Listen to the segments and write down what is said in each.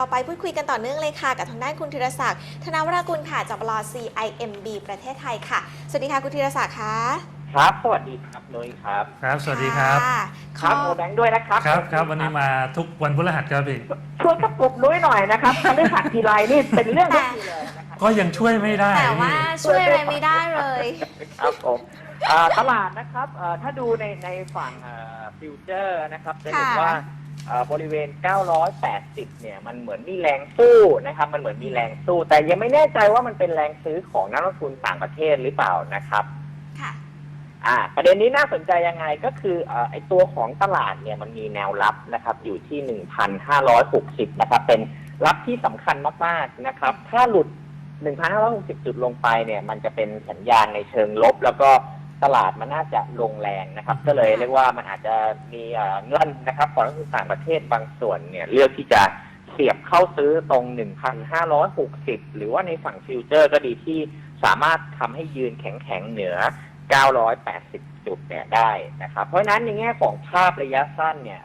ต่อไปพูดคุยกันต่อเนื่องเลยค่ะ กับทางด้านคุณธีรศักดิ์ธนวรากุลค่ะจากบล CIMB ประเทศไทยค่ะ สวัสดีค่ะคุณธีรศักดิ์ค่ะครับ สวัสดีครับนุ้ยครับครับ สวัสดีครับะครับขโออแบงค์ด้วยนะครับครับครับวันนี้มาทุกวันพฤหัสครับพี่ ช่วยกระปุกนุ้ยหน่อยนะครับพฤหัสทีไรนี่เป็นเรื่องทุกทีเลยนะครับก็ยังช่วยไม่ได้แต่ว่าพี่ช่วยอะไรไม่ได้เลย ครับผมอ่าตลาดนะครับอ่าถ้าดูในในฝั่งฟิวเจอร์นะครับจะเห็นค่ะ ว่าอ่า บริเวณ 980 เนี่ย มันเหมือนมีแรงสู้นะครับ มันเหมือนมีแรงสู้ แต่ยังไม่แน่ใจว่ามันเป็นแรงซื้อของนักลงทุนต่างประเทศหรือเปล่านะครับ ค่ะ อ่า ประเด็นนี้น่าสนใจยังไงก็คือเอ่อไอตัวของตลาดเนี่ยมันมีแนวรับนะครับ อยู่ที่ 1,560 นะครับ เป็นรับที่สำคัญมากๆนะครับ ถ้าหลุด 1,560 จุดลงไปเนี่ย มันจะเป็นสัญญาณในเชิงลบ แล้วก็ ตลาดมันน่าจะลงแรงนะครับ ก็เลยเรียกว่ามันอาจจะมีเงื่อนนะครับของนักลงทุนต่างประเทศบางส่วนเนี่ยเลือกที่จะเสียบเข้าซื้อตรง 1,560 หรือว่าในฝั่งฟิวเจอร์ก็ดีที่สามารถทำให้ยืนแข็งๆเหนือ 980 จุดเนี่ยได้นะครับ เพราะฉะนั้นในแง่ของภาพระยะสั้นเนี่ย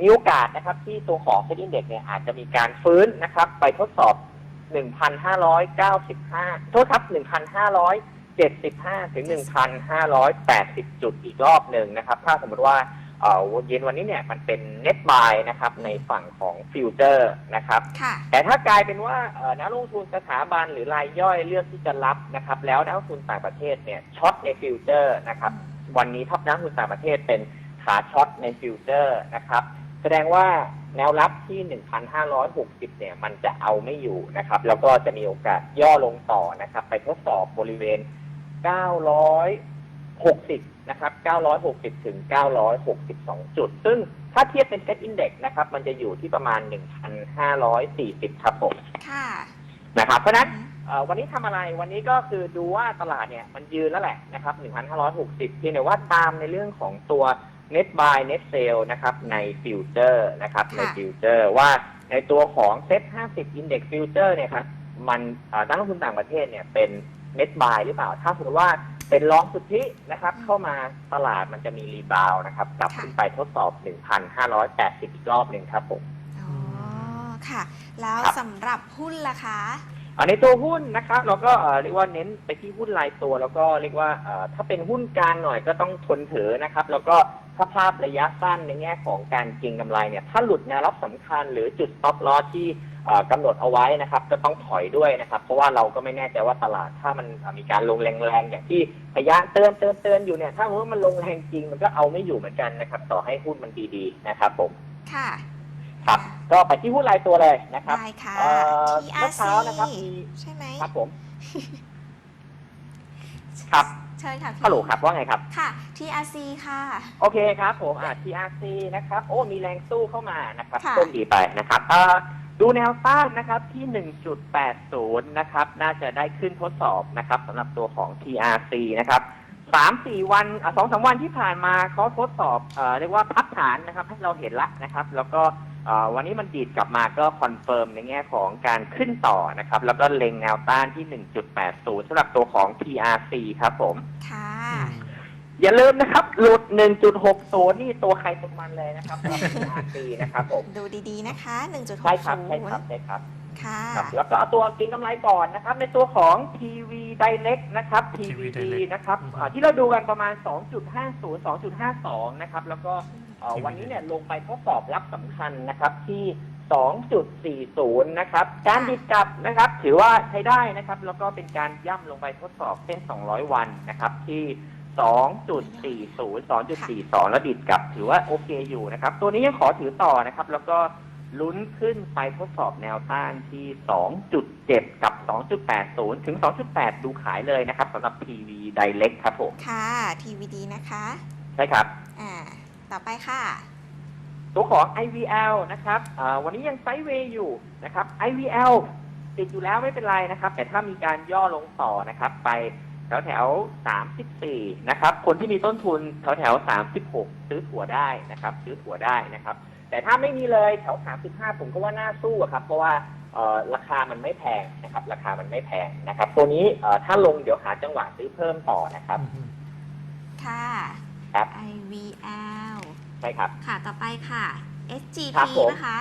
มีโอกาสนะครับที่ตัวของเซ็นดิ้งเด็กเนี่ยอาจจะมีการฟื้นนะครับ ไปทดสอบ 1,595 โทษครับ 1,575ถึง 1,580 จุดอีกรอบหนึ่งนะครับ ถ้าสมมติว่าเอ่อเย็นวันนี้เนี่ยมันเป็นเน็ตบายนะครับในฝั่งของฟิวเจอร์นะครับค่ะแต่ถ้ากลายเป็นว่าเอ่อนักลงทุนสถาบันหรือรายย่อยเลือกที่จะรับนะครับ แล้วนักลงทุนต่างประเทศเนี่ยช็อตในฟิวเจอร์นะครับ วันนี้ทับนักลงทุนต่างประเทศเป็นขาช็อตในฟิวเจอร์นะครับ แสดงว่าแนวรับที่ 1,560 เนี่ย มันจะเอาไม่อยู่นะครับ แล้วก็จะมีโอกาสย่อลงต่อนะครับ ไปทดสอบบริเวณ 960 นะครับ 960 ถึง 962 จุด ซึ่งถ้าเทียบเป็นเซ็ตอินเด็กนะครับ มันจะอยู่ที่ประมาณ 1,540 ครับผม ค่ะ นะครับ เพราะฉะนั้นเอ่อวันนี้ทำอะไรวันนี้ก็คือดูว่าตลาดเนี่ยมันยืนแล้วแหละนะครับ 1,560 เพียงแต่ว่าตามในเรื่องของตัว net buy net sale นะครับในฟิวเจอร์นะครับในค่ะฟิวเจอร์ว่าในตัวของเซ็ต50 index future เนี่ยครับมันเอ่อนักลงทุนต่างประเทศเนี่ยเป็น net buy หรือเปล่า ถ้าสมมติว่าเป็นลองสุทธินะครับ เข้ามาตลาดมันจะมีรีบาวนะครับ กลับขึ้นไปทดสอบ 1,580 อีกรอบหนึ่งครับผมอ๋อค่ะ แล้วครับสำหรับหุ้นล่ะคะอ่าในตัวหุ้นนะครับ เราก็เอ่อเรียกว่าเน้นไปที่หุ้นรายตัว แล้วก็เรียกว่าเอ่อถ้าเป็นหุ้นกลางหน่อยก็ต้องทนถือนะครับ แล้วก็ถ้าภาพระยะสั้นในแง่ของการเก็งกำไรเนี่ยถ้าหลุดแนวรับสำคัญหรือจุด stop loss ที่เอ่อ กำหนดเอาไว้นะครับ ก็ต้องถอยด้วยนะครับ เพราะว่าเราก็ไม่แน่ใจว่าตลาดถ้ามันเอ่อมีการลงแรงๆอย่างที่พยานเตือนเตือนเตือนอยู่เนี่ย ถ้าสมมติว่ามันลงแรงจริงมันก็เอาไม่อยู่เหมือนกันนะครับ ต่อให้หุ้นมันดีๆนะครับ ผมค่ะครับ ก็ไปที่หุ้นรายตัวเลยนะครับได้ค่ะเอ่อ TRC เมื่อเช้านะครับมีใช่ไหมครับผมครับเชิญค่ะพี่ฮัลโหลครับว่าไงครับค่ะ TRC ค่ะ โอเคครับผมอ่า TRC นะครับ โอ้มีแรงสู้เข้ามานะครับค่ะโชคดีไปนะครับเอ่อ ดูแนวต้านนะครับที่ 1.80 นะครับ น่าจะได้ขึ้นทดสอบนะครับสำหรับตัวของ TRC นะครับสามสี่วันสองสามวันที่ผ่านมาเขาทดสอบเอเรียกว่าพักฐานนะครับ ให้เราเห็นละนะครับ แล้วก็วันนี้มันดีดกลับมาก็คอนเฟิร์มในแง่ของการขึ้นต่อนะครับ แล้วก็เล็งแนวต้านที่ 1.80สำหรับตัวของ TRC ครับผม ค่ะ อย่าลืมนะครับหลุด 1.60 นี่ตัวใครตัวมันเลยนะครับสำหรับ TRC นะครับผมดูดีๆนะคะ 1.60ใช่ครับใช่ครับใช่ครับ ค่ะ ครับแล้วก็เอาตัวกินกำไรก่อนนะครับ ในตัวของ TV Direct นะครับ TV TVD Direct นะครับอืมอ่าที่เราดูกันประมาณ 2.50 2.52 นะครับ แล้วก็เอ่อ TV วันนี้เนี่ยลงไปทดสอบรับสำคัญนะครับที่ 2.40 นะครับ การดิดกลับนะครับ ถือว่าใช้ได้นะครับ แล้วก็เป็นการย่ำลงไปทดสอบเส้น 200 วันนะครับที่ 2.40 2.42 แล้วดิดกลับถือว่าโอเคอยู่นะครับ ตัวนี้ยังขอถือต่อนะครับ แล้วก็ลุ้นขึ้นไปทดสอบแนวต้านที่ 2.7 กับ 2.80 ถึง 2.8 ดูขายเลยนะครับสำหรับ TV Direct ครับผมค่ะ TVD นะคะ ใช่ครับ อ่า ต่อไปค่ะ ตัวของ IVL นะครับอ่าวันนี้ยังไซด์เวย์อยู่นะครับ IVL ติดอยู่แล้วไม่เป็นไรนะครับ แต่ถ้ามีการย่อลงต่อนะครับไป แถวแถวๆ34นะครับ คนที่มีต้นทุนแถวแถวๆ36ซื้อถั่วได้นะครับ ซื้อถั่วได้นะครับ แต่ถ้าไม่มีเลยแถว35ผมก็ว่าน่าสู้อะครับ เพราะว่าเอ่อราคามันไม่แพงนะครับ ราคามันไม่แพงนะครับ ตัวนี้เอ่อถ้าลงเดี๋ยวหาจังหวะซื้อเพิ่มต่อนะครับ ค่ะ ครับ IVL ใช่ครับ ค่ะ ต่อไปค่ะ SGP ครับผมนะคะ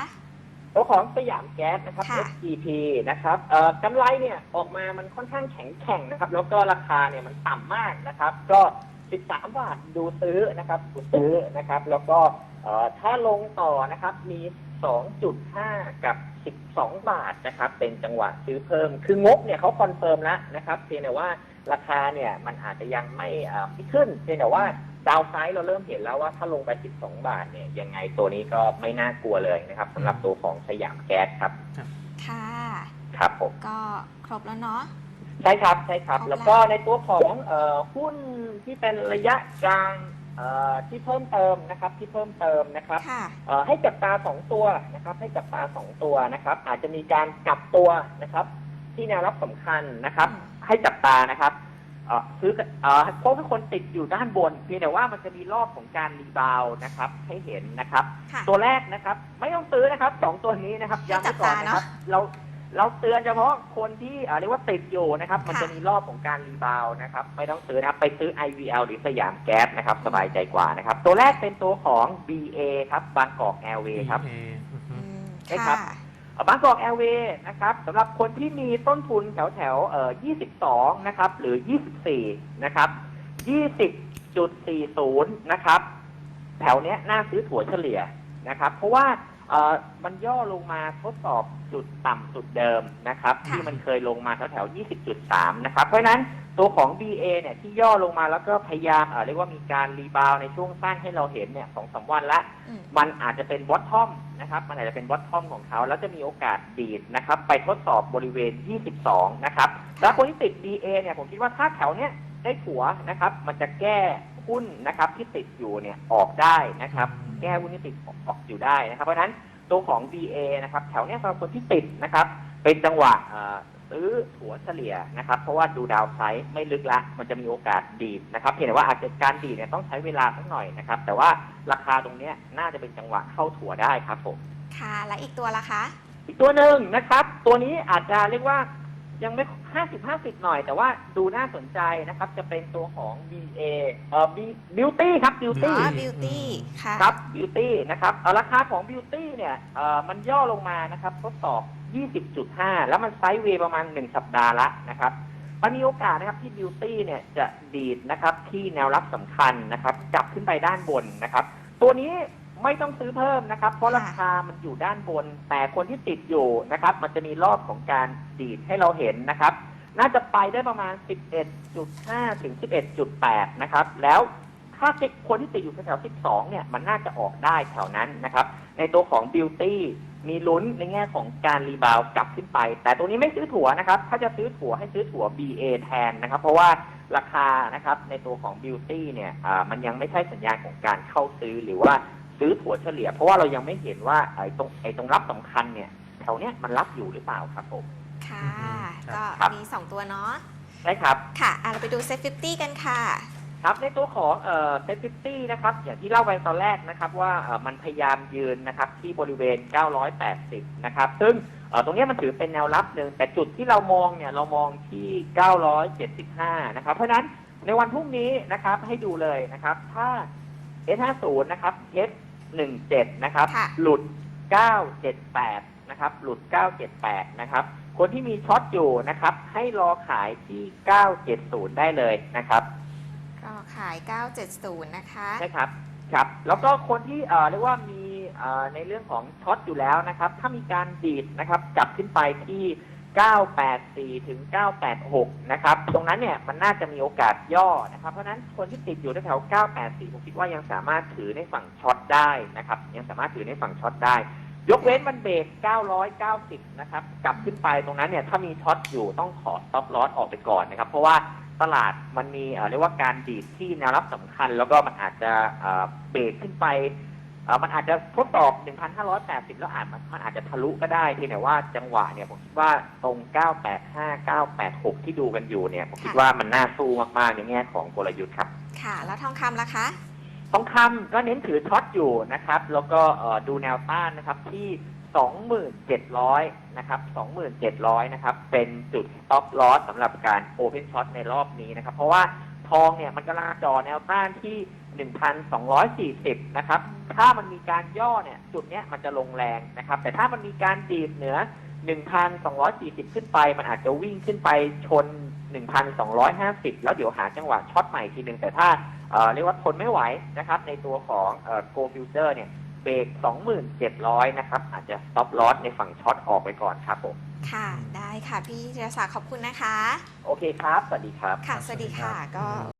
ตัวของสยามแก๊สนะครับ ค่ะ SGP นะครับเอ่อกำไรเนี่ยออกมามันค่อนข้างแข็งแข็งนะครับ แล้วก็ราคาเนี่ยมันต่ำมากนะครับ ก็ 13 บาทดูซื้อนะครับดูซื้อนะครับ แล้วก็เอ่อถ้าลงต่อนะครับมี 2.5 กับ 12 บาทนะครับ เป็นจังหวะซื้อเพิ่ม คืองบเนี่ยเขาคอนเฟิร์มแล้วนะครับ เพียงแต่ว่าราคาเนี่ยมันอาจจะยังไม่อ่าไม่ขึ้น เพียงแต่ว่า ดาวไซด์เราเริ่มเห็นแล้วว่าถ้าลงไป 12 บาทเนี่ยยังไงตัวนี้ก็ไม่น่ากลัวเลยนะครับสำหรับตัวของสยามแก๊สครับ ค่ะ ครับผมก็ครบแล้วเนาะ ใช่ครับใช่ครับครบแล้วแล้วก็ในตัวของเอ่อหุ้นที่เป็นระยะกลางเอ่อที่เพิ่มเติมนะครับที่เพิ่มเติมนะครับค่ะ เอ่อให้จับตาสองตัวนะครับให้จับตาสองตัวนะครับอาจจะมีการกลับตัวนะครับ ที่แนวรับสำคัญนะครับ อืม ให้จับตานะครับ เอ่อซื้อกันเอ่อเพราะว่าคนติดอยู่ด้านบนเพียงแต่ว่ามันจะมีรอบของการรีบาวด์นะครับ ให้เห็นนะครับ ค่ะ ตัวแรกนะครับ ไม่ต้องซื้อนะครับสองตัวนี้นะครับย้ำไว้ก่อนนะครับให้จับตาเนอะเราเราเตือนเฉพาะคนที่อ่าเรียกว่าติดอยู่นะครับ มันค่ะ จะมีรอบของการรีบาวด์นะครับ ไม่ต้องซื้อนะครับ ไปซื้อ IVL หรือสยามแก๊สนะครับ สบายใจกว่านะครับ ตัวแรกเป็นตัวของ BA ครับบางกอกแอร์เวย์ครับเออือฮึอืม ใช่ครับะ บางกอกแอร์เวย์นะครับสำหรับคนที่มีต้นทุนแถวแถวๆเอ่อ22 นะครับ หรือ 24 นะครับ 20.40 นะครับ แถวเนี้ยน่าซื้อถั่วเฉลี่ยนะครับ เพราะว่าเอ่อมันย่อลงมาทดสอบจุดต่ำสุดเดิมนะครับค่ะที่มันเคยลงมาแถวแถวๆ20.3 นะครับ เพราะฉะนั้น ตัวของ BA เนี่ยที่ย่อลงมาแล้วก็พยายามเอ่อเรียกว่ามีการรีบาวด์ในช่วงสั้นให้เราเห็นเนี่ยสองสามวันละ อืมมันอาจจะเป็นบอททอมนะครับ มันอาจจะเป็นบอททอมของเขา แล้วจะมีโอกาสดีดนะครับ ไปทดสอบบริเวณ 22 นะครับ แล้วคนที่ติด DA เนี่ยผมคิดว่าถ้าแถวเนี้ยได้ถัวนะครับ มันจะแก้หุ้นนะครับที่ติดอยู่เนี่ยออกได้นะครับ แก้หุ้นที่ติดออกอยู่ได้นะครับ เพราะฉะนั้นตัวของ DA นะครับแถวเนี้ยสำหรับคนที่ติดนะครับ เป็นจังหวะเอ่อ ซื้อถัวเฉลี่ยนะครับ เพราะว่าดูดาวไซด์ไม่ลึกละ มันจะมีโอกาสดีดนะครับ เพียงแต่ว่าอาจจะการดีดเนี่ยต้องใช้เวลาสักหน่อยนะครับ แต่ว่าราคาตรงเนี้ยน่าจะเป็นจังหวะเข้าถัวได้ครับผม ค่ะ และอีกตัวละคะ อีกตัวหนึ่งนะครับ ตัวนี้อาจจะเรียกว่ายังไม่ห้าสิบห้าสิบหน่อย แต่ว่าดูน่าสนใจนะครับ จะเป็นตัวของ BA เอ่อ B- Beauty ครับอ๋ Beauty ออืม beauty ค่ะ ครับ Beauty นะครับเอ่อราคาของ Beauty เนี่ยเอ่อมันย่อลงมานะครับทดสอบ 20.5 แล้วมันไซด์เวย์ประมาณ 1 สัปดาห์ละนะครับ มันมีโอกาสนะครับที่ Beauty เนี่ยจะดีดนะครับที่แนวรับสำคัญนะครับกลับขึ้นไปด้านบนนะครับ ตัวนี้ไม่ต้องซื้อเพิ่มนะครับ เพราะราคามันอยู่ด้านบน แต่คนที่ติดอยู่นะครับ มันจะมีรอบของการดีดให้เราเห็นนะครับ น่าจะไปได้ประมาณ 11.5 ถึง 11.8 นะครับ แล้วถ้าติดคนที่ติดอยู่แถว 12 เนี่ย มันน่าจะออกได้แถวนั้นนะครับ ในตัวของ Beauty มีลุ้นในแง่ของการรีบาวด์กลับขึ้นไป แต่ตัวนี้ไม่ซื้อถั่วนะครับ ถ้าจะซื้อถั่วให้ซื้อถั่ว BA แทนนะครับ เพราะว่าราคานะครับในตัวของ Beauty เนี่ยอ่ามันยังไม่ใช่สัญญาณของการเข้าซื้อหรือว่าซื้อถั่วเฉลี่ย เพราะว่าเรายังไม่เห็นว่าไอ้ตรงไอ้ตรงรับสำคัญเนี่ยแถวเนี้ยมันรับอยู่หรือเปล่าครับผม ค่ะอืมครัก็บครับมี 2 ตัวเนาะใช่ครับ ค่ะอะเราไปดู set 50กันค่ะ ครับในตัวของเอ่อเซฟิตี้นะครับอย่างที่เล่าไปตอนแรกนะครับว่าเอ่อมันพยายามยืนนะครับที่บริเวณ 980 นะครับ ซึ่งเอ่อตรงเนี้ยมันถือเป็นแนวรับหนึ่งแต่จุดที่เรามองเนี่ยเรามองที่ 975 นะครับ เพราะฉะนั้นในวันพรุ่งนี้นะครับให้ดูเลยนะครับ ถ้า S50 นะครับ S17 นะครับ ค่ะ หลุด 978 นะครับ หลุด 978 นะครับ คนที่มีช็อตอยู่นะครับ ให้รอขายที่ 970 ได้เลยนะครับ ก็ขาย 970 นะคะ ใช่ครับครับ แล้วก็คนที่เอ่อเรียกว่ามีเอ่อในเรื่องของช็อตอยู่แล้วนะครับ ถ้ามีการดีดนะครับกลับขึ้นไปที่ 984 ถึง 986 นะครับ ตรงนั้นเนี่ยมันน่าจะมีโอกาสย่อนะครับ เพราะฉะนั้นคนที่ติดอยู่แถวๆ984 ผมคิดว่ายังสามารถถือในฝั่งช็อตได้นะครับ ยังสามารถถือในฝั่งช็อตได้ ยกเว้นมันเบรก 990 นะครับ กลับขึ้นไปตรงนั้นเนี่ยถ้ามีช็อตอยู่ต้องขอ stop loss ออกไปก่อนนะครับ เพราะว่า ตลาดมันมีเอ่อเรียกว่าการดีดที่แนวรับสำคัญ แล้วก็มันอาจจะเอ่อเบรกขึ้นไปเอ่อมันอาจจะทดสอบ 1,580 แล้วอาจมันมันอาจจะทะลุก็ได้เพียงแต่ว่าจังหวะเนี่ยผมคิดว่าตรง 985 986 ที่ดูกันอยู่เนี่ยผมคิดว่ามันน่าสู้มากๆในแง่ของกลยุทธ์ครับ ค่ะ แล้วทองคำล่ะคะทองคำก็เน้นถือช็อตอยู่นะครับ แล้วก็เอ่อดูแนวต้านนะครับที่ 2,700 นะครับ 2,700 นะครับ เป็นจุด stop loss สำหรับการ open short ในรอบนี้นะครับ เพราะว่าทองเนี่ยมันกำลังจ่อแนวต้านที่ 1,240 นะครับ ถ้ามันมีการย่อเนี่ย จุดเนี้ยมันจะลงแรงนะครับ แต่ถ้ามันมีการดีดเหนือ 1,240 ขึ้นไป มันอาจจะวิ่งขึ้นไปชน 1,250 แล้วเดี๋ยวหาจังหวะช็อตใหม่ทีหนึ่งแต่ถ้าเอ่อเรียกว่าทนไม่ไหวนะครับ ในตัวของเอ่อ Go Future เนี่ย เบรก27,000 นะครับ อาจจะ stop loss ในฝั่งช็อตออกไปก่อนครับผม ค่ะ ได้ค่ะ พี่ธีรศักดิ์ขอบคุณนะคะ โอเคครับ สวัสดีครับ ค่ะ สวัสดีค่ะ ก็